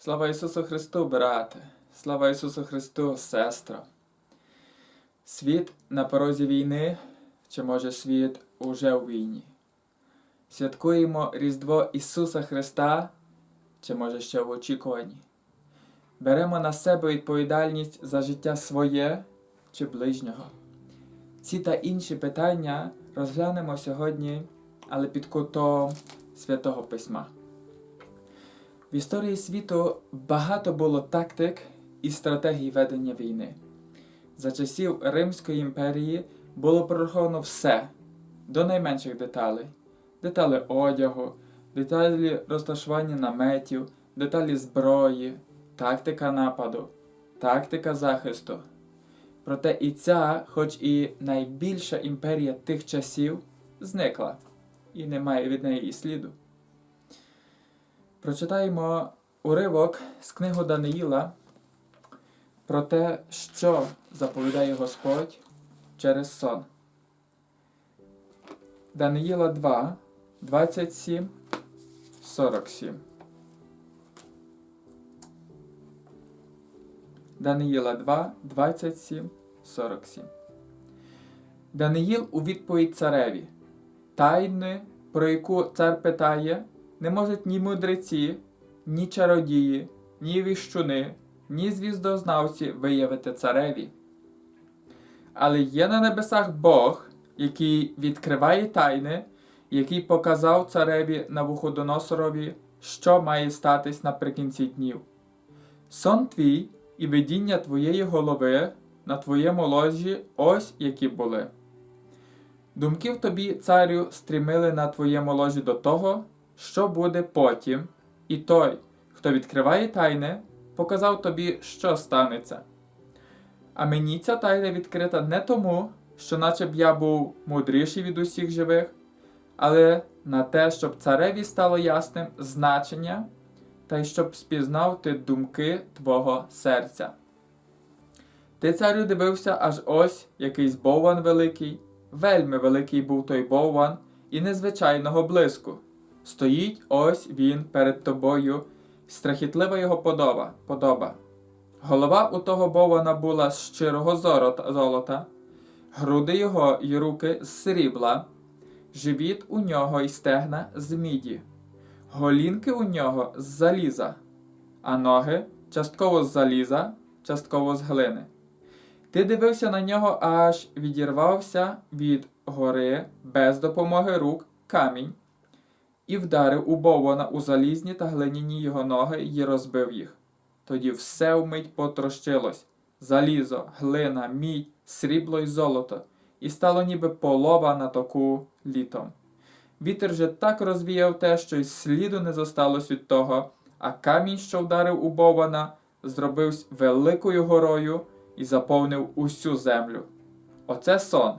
Слава Ісусу Христу, брате! Слава Ісусу Христу, сестро! Світ на порозі війни, чи може світ уже у війні? Святкуємо Різдво Ісуса Христа, чи може ще в очікуванні? Беремо на себе відповідальність за життя своє чи ближнього. Ці та інші питання розглянемо сьогодні, але під кутом Святого Письма. В історії світу багато було тактик і стратегій ведення війни. За часів Римської імперії було прораховано все до найменших деталей: деталі одягу, деталі розташування наметів, деталі зброї, тактика нападу, тактика захисту. Проте і ця, хоч і найбільша імперія тих часів, зникла, і немає від неї і сліду. Прочитаємо уривок з книгу Даниїла про те, що заповідає Господь через сон. Даниїла 2, 27, 47. Даниїла 2, 27, 47. Даниїл у відповідь цареві. Тайни, про яку цар питає, не можуть ні мудреці, ні чародії, ні віщуни, ні звіздознавці виявити цареві. Але є на небесах Бог, який відкриває тайни, який показав цареві Навуходоносорові, що має статись наприкінці днів. Сон твій і видіння твоєї голови на твоєму ложі ось які були. Думки в тобі, царю, стрімили на твоєму ложі до того, що буде потім, і той, хто відкриває тайне, показав тобі, що станеться. А мені ця тайна відкрита не тому, що наче б я був мудріший від усіх живих, але на те, щоб цареві стало ясним значення, та й щоб спізнав ти думки твого серця. Ти, царю, дивився аж ось якийсь бовван великий, вельми великий був той бовван, і незвичайного блиску. Стоїть ось він перед тобою, страхітлива його подоба. подоба. Голова у того боввана була з щирого золота, груди його й руки з срібла, живіт у нього й стегна з міді, голінки у нього з заліза, а ноги частково з заліза, частково з глини. Ти дивився на нього, аж відірвався від гори без допомоги рук камінь і вдарив у Боввана у залізні та глиняні його ноги і розбив їх. Тоді все вмить потрощилось залізо, глина, мідь, срібло й золото, і стало ніби полова на току літом. Вітер же так розвіяв те, що й сліду не зосталось від того, а камінь, що вдарив у Боввана, зробився великою горою і заповнив усю землю. Оце сон,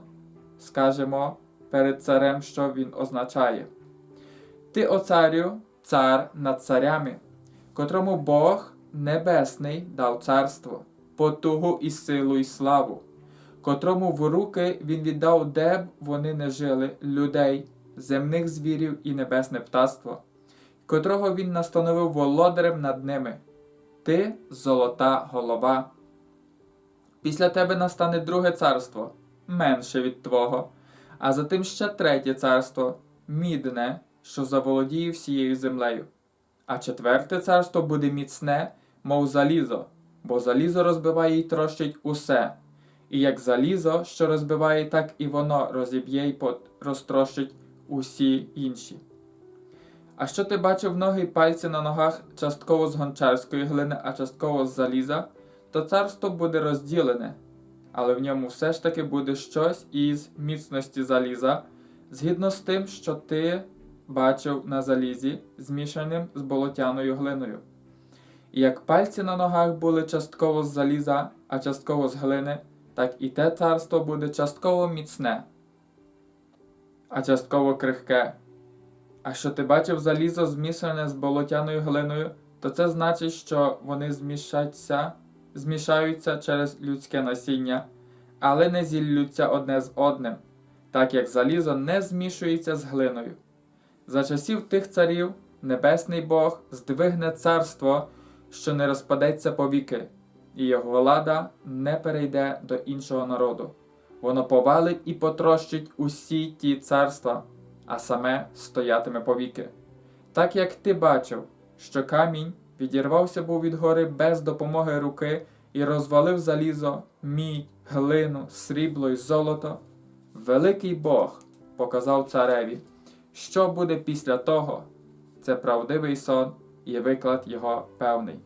скажемо перед царем, що він означає. Ти, о царю, цар над царями, котрому Бог Небесний дав царство, потугу і силу і славу, котрому в руки він віддав, де б вони не жили, людей, земних звірів і небесне птаство, котрого він настановив володарем над ними. Ти золота голова. Після тебе настане друге царство, менше від твого, а затим ще третє царство, мідне, що заволодіє всією землею. А четверте царство буде міцне, мов залізо, бо залізо розбиває й трощить усе. І як залізо, що розбиває, так і воно розіб'є й розтрощить усі інші. А що ти бачив ноги й пальці на ногах частково з гончарської глини, а частково з заліза, то царство буде розділене, але в ньому все ж таки буде щось із міцності заліза, згідно з тим, що ти бачив на залізі, змішаним з болотяною глиною. І як пальці на ногах були частково з заліза, а частково з глини, так і те царство буде частково міцне, а частково крихке. А що ти бачив залізо змішане з болотяною глиною, то це значить, що вони змішаться, змішаються через людське насіння, але не зіллються одне з одним, так як залізо не змішується з глиною. За часів тих царів небесний Бог здвигне царство що не розпадеться повіки, і його влада не перейде до іншого народу. Воно повалить і потрощить усі ті царства, а саме стоятиме повіки. Так як ти бачив, що камінь відірвався був від гори без допомоги руки і розвалив залізо, мідь, глину, срібло й золото, великий Бог показав цареві, що буде після того. Це правдивий сон і виклад його певний.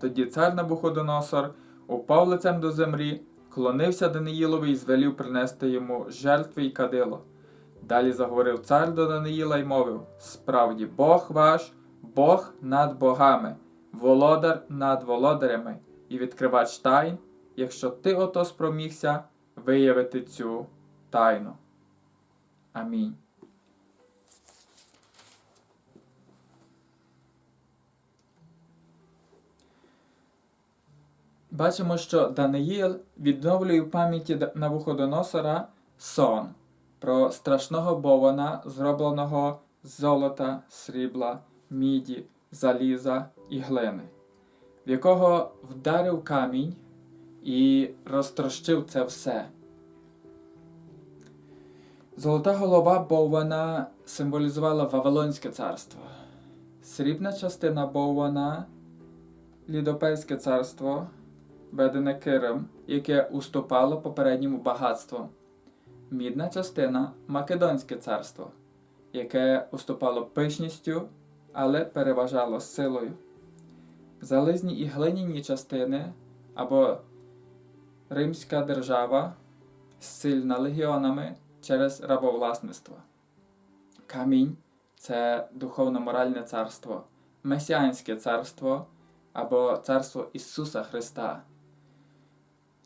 Тоді цар Набуходоносор упав лицем до землі, клонився Даниїлові і звелів принести йому жертви й кадило. Далі заговорив цар до Даниїла й мовив: Справді, Бог ваш, Бог над богами, володар над володарями і відкривач тайн, якщо ти ото спромігся виявити цю тайну. Амінь. Бачимо, що Даниїл відновлює в пам'яті Навуходоносора сон про страшного бована, зробленого з золота, срібла, міді, заліза і глини, в якого вдарив камінь і розтрощив це все. Золота голова Бована символізувала Вавилонське царство. Срібна частина Бована Лідопельське царство, ведене Кирим, яке уступало попередньому багатству. Мідна частина Македонське царство, яке уступало пишністю, але переважало силою. Залізні і глиняні частини або Римська держава, сильна легіонами через рабовласництво. Камінь це духовно-моральне царство, месіанське царство або царство Ісуса Христа.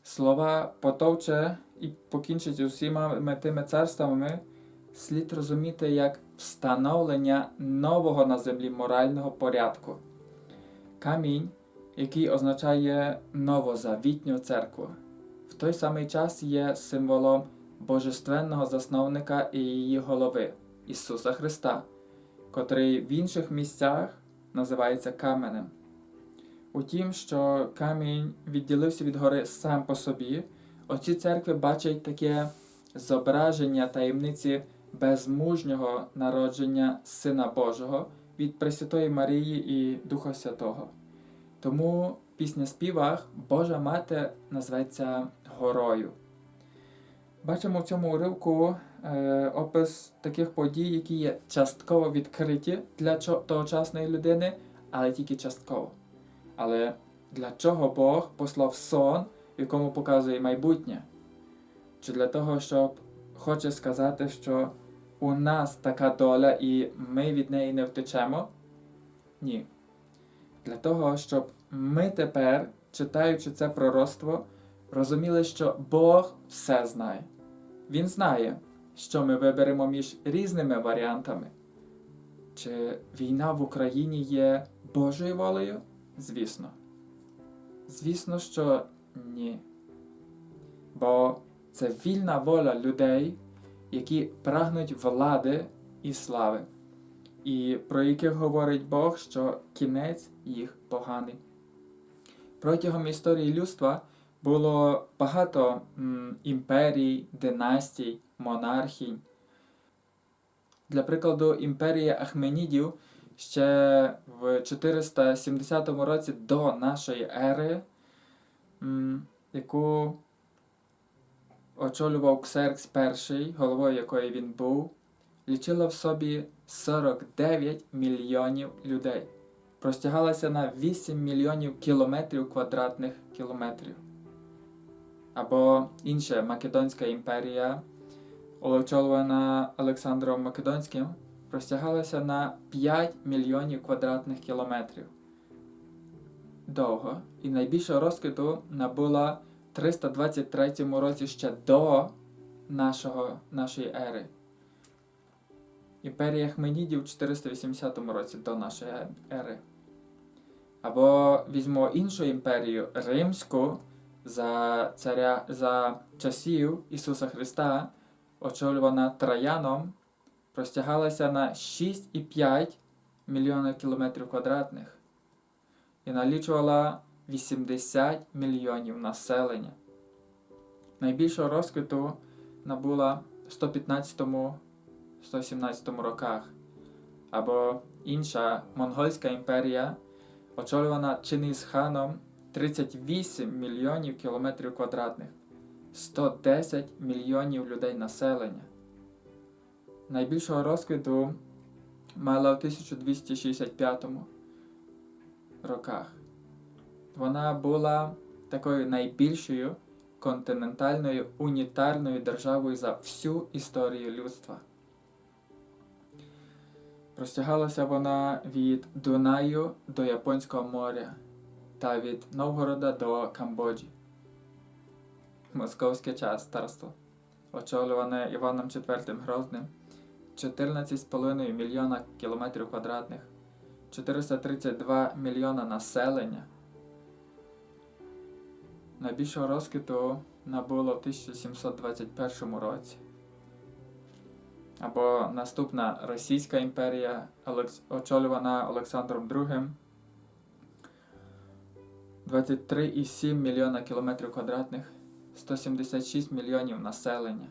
Слова потовче і покінчить усіма тими царствами, слід розуміти як встановлення нового на землі морального порядку. Камінь, який означає новозавітню церкву, в той самий час є символом божественного засновника і її голови Ісуса Христа, котрий в інших місцях називається каменем. Утім, що камінь відділився від гори сам по собі, оці церкви бачать таке зображення таємниці безмужнього народження Сина Божого від Пресвятої Марії і Духа Святого. Тому в пісня співах Божа Мати називається горою. Бачимо в цьому уривку е, опис таких подій, які є частково відкриті для тогочасної людини, але тільки частково. Але для чого Бог послав сон, якому показує майбутнє? Чи для того, щоб хоче сказати, що у нас така доля і ми від неї не втечемо? Ні. Для того, щоб ми тепер, читаючи це пророцтво, розуміли, що Бог все знає. Він знає, що ми виберемо між різними варіантами. Чи війна в Україні є Божою волею? Звісно. Звісно, що ні. Бо це вільна воля людей, які прагнуть влади і слави, і про яких говорить Бог, що кінець їх поганий. Протягом історії людства було багато м, імперій, династій, монархій. Для прикладу, імперія Ахменідів ще в 470 році до нашої ери, яку очолював Ксеркс І, головою якої він був, лічила в собі 49 мільйонів людей. Простягалася на 8 мільйонів кілометрів квадратних кілометрів. Або інша Македонська імперія, очолювана Олександром Македонським, простягалася на 5 мільйонів квадратних кілометрів. Довго і найбільшого розквіту набула в 323 році ще до нашого, нашої ери. Імперія Хменідів в 480 році до нашої ери. Або візьмо іншу імперію Римську за царя за часів Ісуса Христа, очолювана Трояном, простягалася на 6,5 мільйона кілометрів квадратних. і налічувала 80 мільйонів населення. Найбільшого розквіту набула в 115-117 роках, або інша монгольська імперія, очолювана Чингісханом 38 мільйонів кілометрів квадратних, 110 мільйонів людей населення. Найбільшого розквіту мала в 1265 роках. Вона була такою найбільшою континентальною унітарною державою за всю історію людства. Простягалася вона від Дунаю до Японського моря та від Новгорода до Камбоджі. Московське царство, очолюване Іваном IV Грозним, 14,5 мільйона кілометрів квадратних, 432 мільйона населення. Найбільшого розквіту набуло в 1721 році. Або наступна Російська імперія, очолювана Олександром II, 23,7 мільйона кілометрів квадратних, 176 мільйонів населення.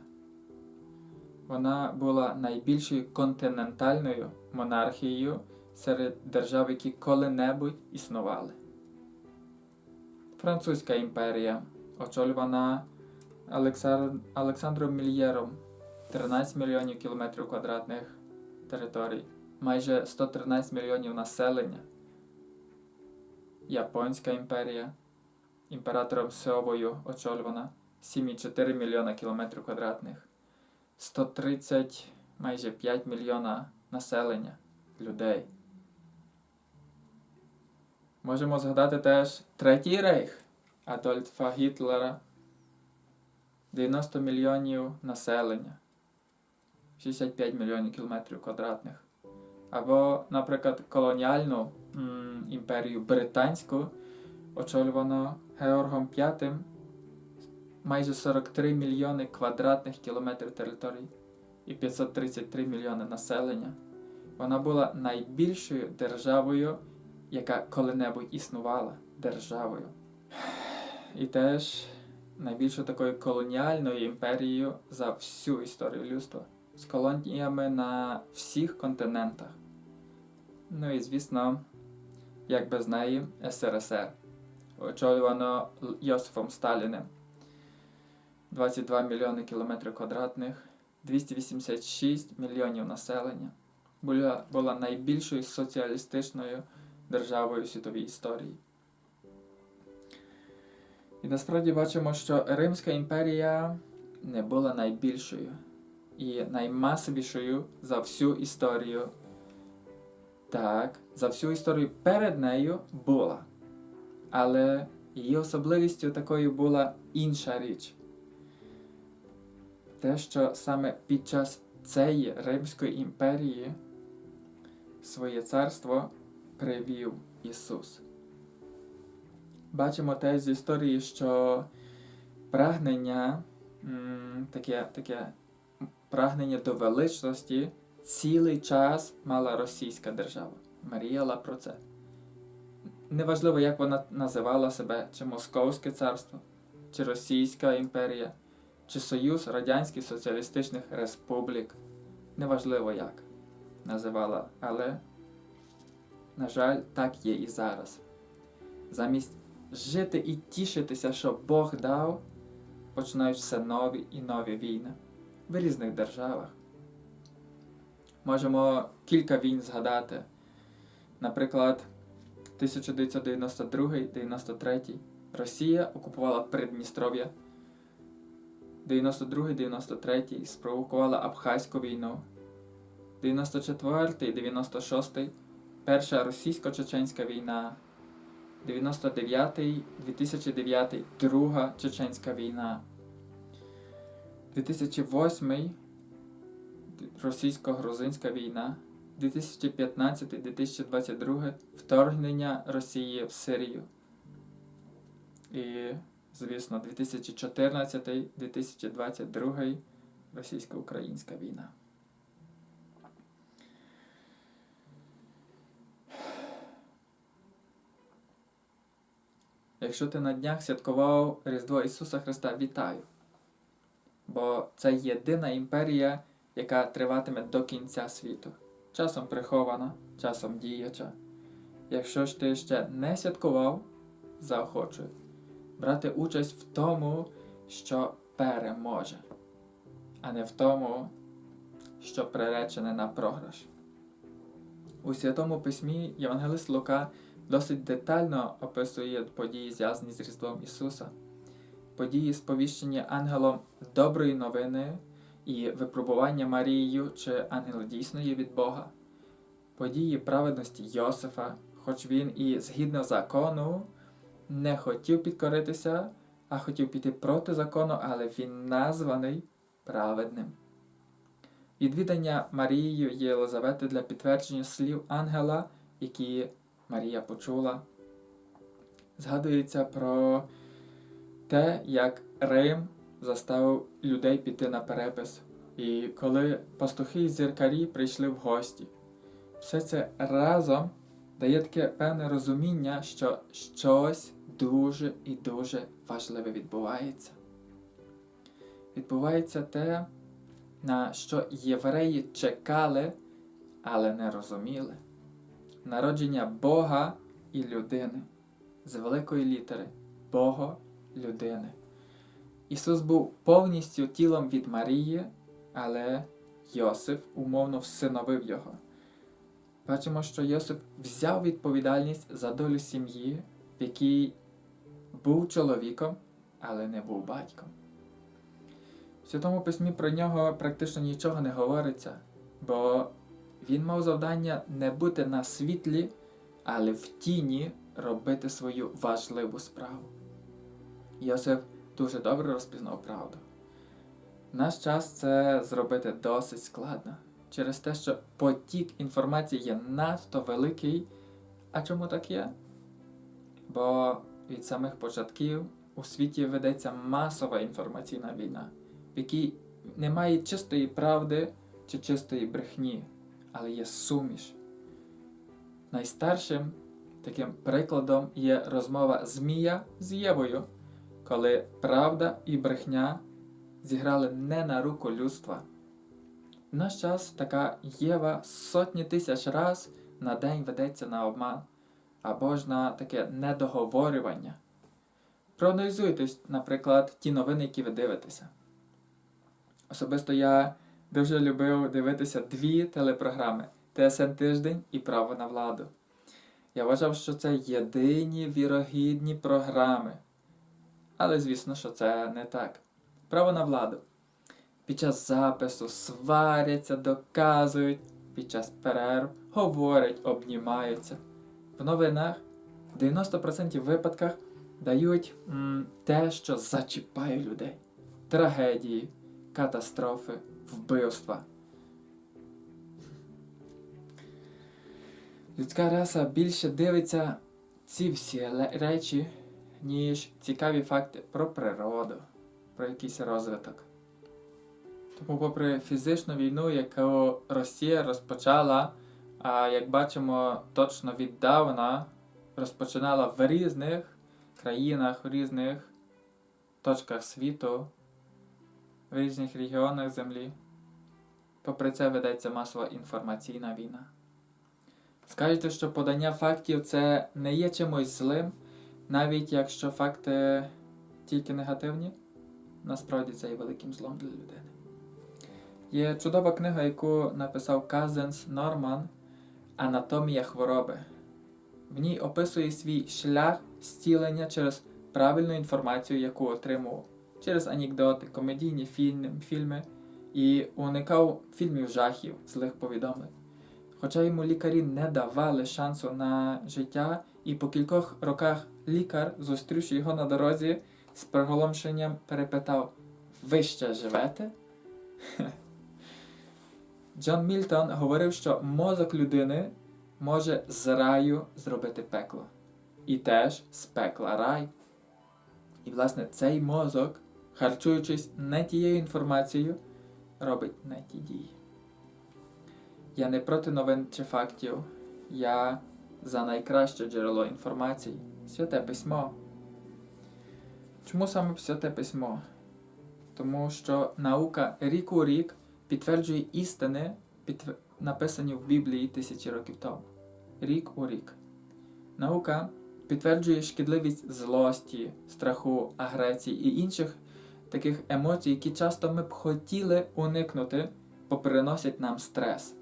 Вона була найбільшою континентальною монархією серед держав, які коли-небудь існували. Французька імперія, очолювана Олександром Мільєром, 13 мільйонів кілометрів квадратних територій, майже 113 мільйонів населення. Японська імперія, імператором Сеовою очолювана 7,4 мільйона кілометрів квадратних, 130 майже 5 мільйона населення людей. Можемо згадати теж Третій рейх Адольфа Гітлера. 90 мільйонів населення, 65 мільйонів кілометрів квадратних. Або, наприклад, колоніальну м, імперію британську, очолювано Георгом V, майже 43 мільйони квадратних кілометрів території і 533 мільйони населення. Вона була найбільшою державою, яка коли-небудь існувала державою. І теж найбільшою такою колоніальною імперією за всю історію людства з колоніями на всіх континентах. Ну і звісно, як без неї, СРСР, очолювано Йосифом Сталіним. 22 мільйони кілометрів квадратних, 286 мільйонів населення. Була, була найбільшою соціалістичною державою у світовій історії. І насправді бачимо, що Римська імперія не була найбільшою і наймасовішою за всю історію. Так, за всю історію перед нею була. Але її особливістю такою була інша річ. Те, що саме під час цієї Римської імперії своє царство привів Ісус. Бачимо теж з історії, що прагнення, таке, таке прагнення до величності цілий час мала російська держава. Мріяла про це. Неважливо, як вона називала себе, чи Московське царство, чи Російська імперія, чи Союз Радянських Соціалістичних Республік. Неважливо як називала, але, на жаль, так є і зараз. Замість жити і тішитися, що Бог дав, починають все нові і нові війни в різних державах. Можемо кілька війн згадати. Наприклад, 1992-93 Росія окупувала Придністров'я. 92-93 спровокувала Абхазьку війну. 94-96 Перша російсько-чеченська війна. 99-й, 2009 Друга Чеченська війна. 2008 Російсько-грузинська війна. 2015-2022 вторгнення Росії в Сирію. І, звісно, 2014-2022 російсько-українська війна. Якщо ти на днях святкував Різдво Ісуса Христа, вітаю! Бо це єдина імперія, яка триватиме до кінця світу. Часом прихована, часом діяча. Якщо ж ти ще не святкував, заохочую брати участь в тому, що переможе, а не в тому, що приречене на програш. У Святому Письмі Євангелист Лука досить детально описує події, зв'язані з Різдвом Ісуса, події сповіщення ангелом доброї новини і випробування Марією, чи ангел дійсно є від Бога, події праведності Йосифа, хоч він і згідно закону не хотів підкоритися, а хотів піти проти закону, але він названий праведним. Відвідання Марією Єлизавети для підтвердження слів ангела, які Марія почула. Згадується про те, як Рим заставив людей піти на перепис. І коли пастухи і зіркарі прийшли в гості, все це разом дає таке певне розуміння, що щось дуже і дуже важливе відбувається. Відбувається те, на що євреї чекали, але не розуміли. Народження Бога і людини з великої літери Бога людини. Ісус був повністю тілом від Марії, але Йосиф умовно всиновив його. Бачимо, що Йосип взяв відповідальність за долю сім'ї, в якій був чоловіком, але не був батьком. В Святому Письмі про нього практично нічого не говориться, бо він мав завдання не бути на світлі, але в тіні робити свою важливу справу. Йосиф дуже добре розпізнав правду. Наш час це зробити досить складно через те, що потік інформації є надто великий. А чому так є? Бо від самих початків у світі ведеться масова інформаційна війна, в якій немає чистої правди чи чистої брехні, але є суміш. Найстаршим таким прикладом є розмова Змія з Євою, коли правда і брехня зіграли не на руку людства. В наш час така Єва сотні тисяч раз на день ведеться на обман або ж на таке недоговорювання. Проаналізуйте, наприклад, ті новини, які ви дивитеся. Особисто я дуже любив дивитися дві телепрограми ТСН Тиждень і Право на владу. Я вважав, що це єдині вірогідні програми. Але звісно, що це не так. Право на владу. Під час запису сваряться, доказують, під час перерв говорять, обнімаються. В новинах в 90% випадках дають м, те, що зачіпає людей: трагедії, катастрофи, вбивства. Людська раса більше дивиться ці всі речі, ніж цікаві факти про природу, про якийсь розвиток. Тому, попри фізичну війну, яку Росія розпочала, а як бачимо, точно віддавна розпочинала в різних країнах, в різних точках світу, в різних регіонах землі. Попри це ведеться масова інформаційна війна. Скажете, що подання фактів це не є чимось злим, навіть якщо факти тільки негативні, насправді це є великим злом для людини. Є чудова книга, яку написав Казенс Норман Анатомія хвороби. В ній описує свій шлях зцілення через правильну інформацію, яку отримував, через анекдоти, комедійні фільм, фільми і уникав фільмів жахів, злих повідомлень. Хоча йому лікарі не давали шансу на життя, і по кількох роках лікар, зустрівши його на дорозі, з приголомшенням перепитав: Ви ще живете? Джон Мільтон говорив, що мозок людини може з раю зробити пекло. І теж з пекла рай. І, власне, цей мозок, харчуючись не тією інформацією, робить не ті дії. Я не проти новин чи фактів. Я за найкраще джерело інформації, святе письмо. Чому саме Святе Письмо? Тому що наука рік у рік підтверджує істини, підтвер- написані в Біблії тисячі років тому. Рік у рік. Наука підтверджує шкідливість злості, страху, агресії і інших таких емоцій, які часто ми б хотіли уникнути, бо приносять нам стрес.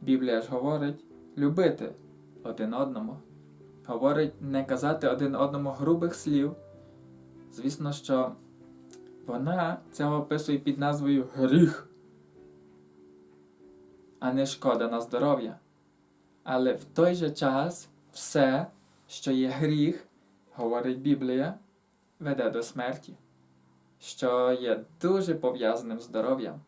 Біблія ж говорить любити один одному. Говорить не казати один одному грубих слів. Звісно, що вона це описує під назвою гріх, а не шкода на здоров'я. Але в той же час все, що є гріх, говорить Біблія, веде до смерті, що є дуже пов'язаним з здоров'ям.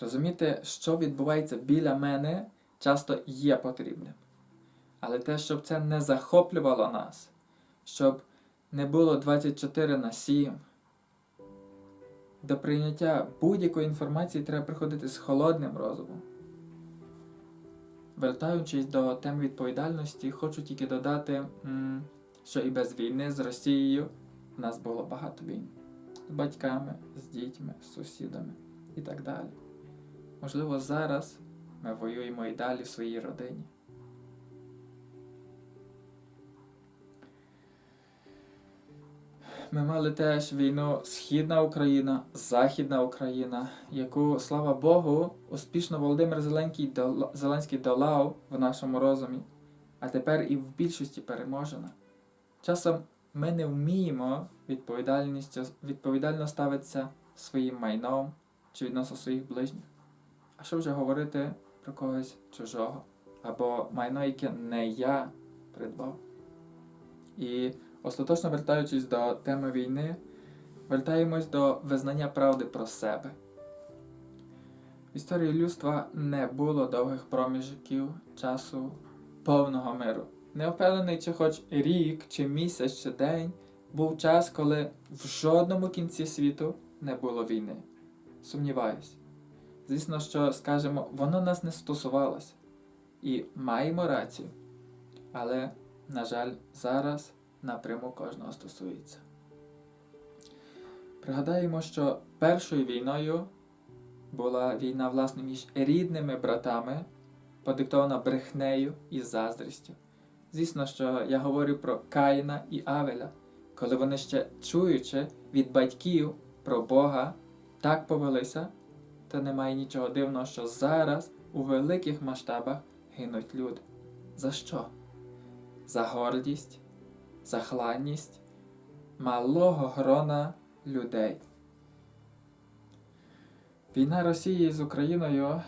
Розуміти, що відбувається біля мене, часто є потрібним. Але те, щоб це не захоплювало нас, щоб не було 24 на 7. До прийняття будь-якої інформації треба приходити з холодним розумом. Вертаючись до тем відповідальності, хочу тільки додати, що і без війни з Росією в нас було багато війн. З батьками, з дітьми, з сусідами і так далі. Можливо, зараз ми воюємо і далі в своїй родині. Ми мали теж війну Східна Україна, Західна Україна, яку, слава Богу, успішно Володимир Зеленський, Зеленський долав в нашому розумі, а тепер і в більшості переможена. Часом ми не вміємо відповідально ставитися своїм майном чи відносно своїх ближніх. А що вже говорити про когось чужого або майно, яке не я придбав. І Остаточно вертаючись до теми війни, вертаємось до визнання правди про себе. В історії людства не було довгих проміжків часу повного миру. Не впевнений, чи хоч рік, чи місяць, чи день був час, коли в жодному кінці світу не було війни. Сумніваюсь. Звісно, що скажемо, воно нас не стосувалося. І маємо рацію. Але, на жаль, зараз напряму кожного стосується. Пригадаємо, що першою війною була війна власне між рідними братами, подиктована брехнею і заздрістю. Звісно, що я говорю про Каїна і Авеля, коли вони ще чуючи від батьків про Бога, так повелися, то немає нічого дивного, що зараз у великих масштабах гинуть люди. За що? За гордість, захланність малого грона людей. Війна Росії з Україною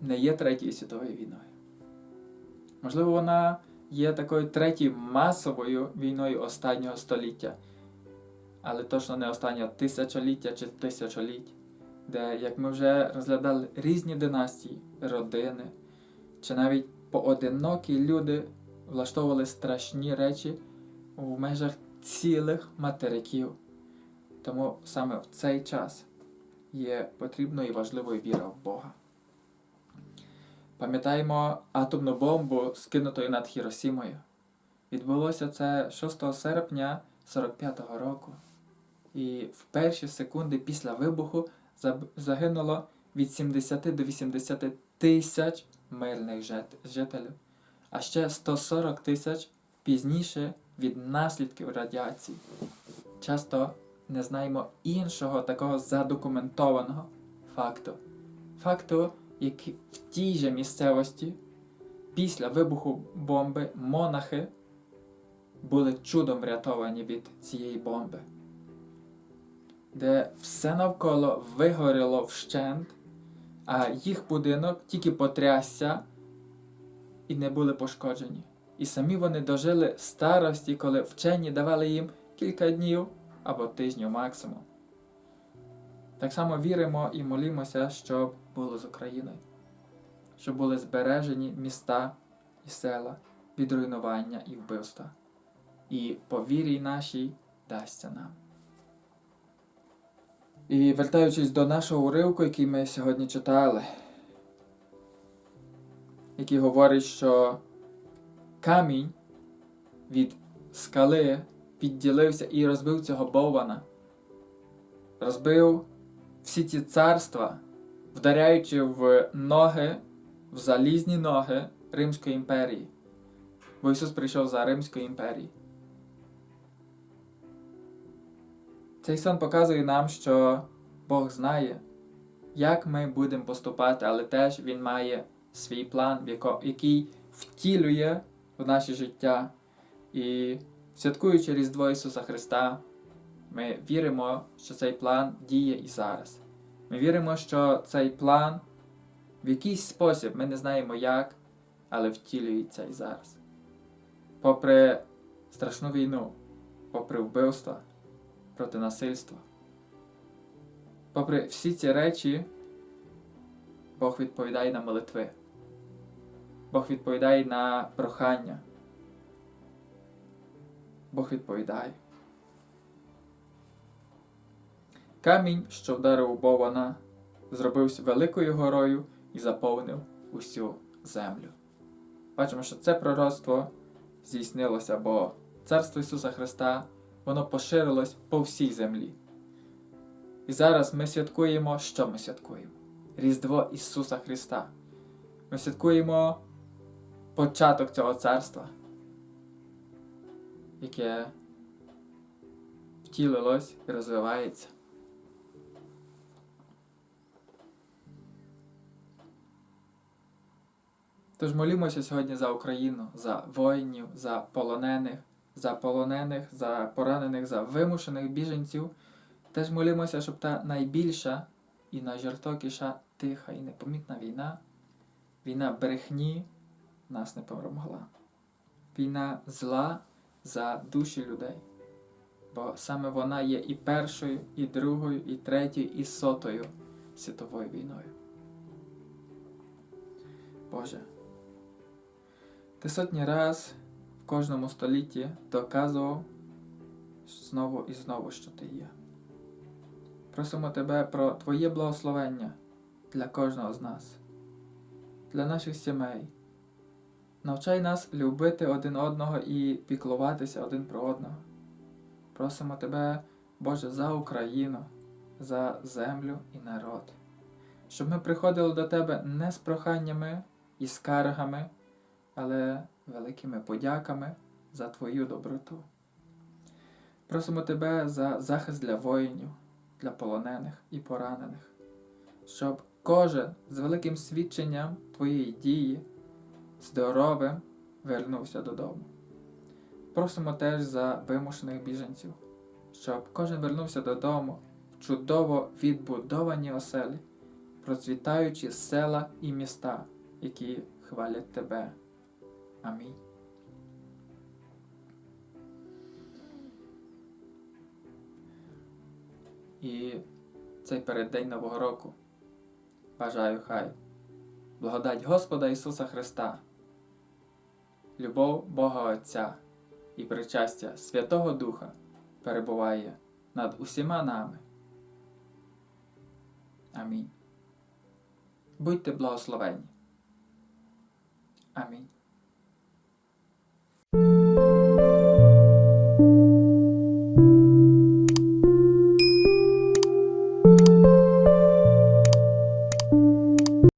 не є третьою світовою війною. Можливо, вона є такою третьою масовою війною останнього століття, але точно не останнього тисячоліття чи тисячоліть, де, як ми вже розглядали, різні династії, родини, чи навіть поодинокі люди влаштовували страшні речі у межах цілих материків. Тому саме в цей час є потрібною і важливою віра в Бога. Пам'ятаємо атомну бомбу, скинутою над Хіросімою. Відбулося це 6 серпня 45-го року. І в перші секунди після вибуху загинуло від 70 до 80 тисяч мирних жителів, а ще 140 тисяч пізніше від наслідків радіації. Часто не знаємо іншого такого задокументованого факту. Факту, який в тій же місцевості після вибуху бомби монахи були чудом врятовані від цієї бомби, де все навколо вигоріло вщент, а їх будинок тільки потрясся і не були пошкоджені. І самі вони дожили старості, коли вчені давали їм кілька днів або тижнів максимум. Так само віримо і молімося, щоб було з Україною, щоб були збережені міста і села від руйнування і вбивства. І по вірі нашій дасться нам. І вертаючись до нашого уривку, який ми сьогодні читали, який говорить, що камінь від скали підділився і розбив цього Боввана, розбив всі ці царства, вдаряючи в ноги, в залізні ноги Римської імперії. Бо Ісус прийшов за Римської імперії. Цей сон показує нам, що Бог знає, як ми будемо поступати, але теж Він має свій план, який втілює в наше життя. І святкуючи Різдво Ісуса Христа, ми віримо, що цей план діє і зараз. Ми віримо, що цей план в якийсь спосіб, ми не знаємо як, але втілюється і зараз. Попри страшну війну, попри вбивства, проти насильства. Попри всі ці речі, Бог відповідає на молитви. Бог відповідає на прохання. Бог відповідає. Камінь, що вдарив у Бована, зробився великою горою і заповнив усю землю. Бачимо, що це пророцтво здійснилося, бо Царство Ісуса Христа воно поширилось по всій землі. І зараз ми святкуємо, що ми святкуємо? Різдво Ісуса Христа. Ми святкуємо початок цього царства, яке втілилось і розвивається. Тож молімося сьогодні за Україну, за воїнів, за полонених, за полонених, за поранених, за вимушених біженців. Теж молимося, щоб та найбільша і найжорстокіша тиха і непомітна війна, війна брехні нас не перемогла. Війна зла за душі людей. Бо саме вона є і першою, і другою, і третьою, і сотою світовою війною. Боже, ти сотні раз в кожному столітті доказував знову і знову, що ти є. Просимо тебе про Твоє благословення для кожного з нас, для наших сімей. Навчай нас любити один одного і піклуватися один про одного. Просимо тебе, Боже, за Україну, за землю і народ, щоб ми приходили до Тебе не з проханнями і скаргами, але великими подяками за Твою доброту. Просимо Тебе за захист для воїнів, для полонених і поранених, щоб кожен з великим свідченням Твоєї дії здоровим вернувся додому. Просимо теж за вимушених біженців, щоб кожен вернувся додому в чудово відбудовані оселі, процвітаючі села і міста, які хвалять Тебе. Амінь. І цей переддень Нового року бажаю хай благодать Господа Ісуса Христа, любов Бога Отця і причастя Святого Духа перебуває над усіма нами. Амінь. Будьте благословені. Амінь.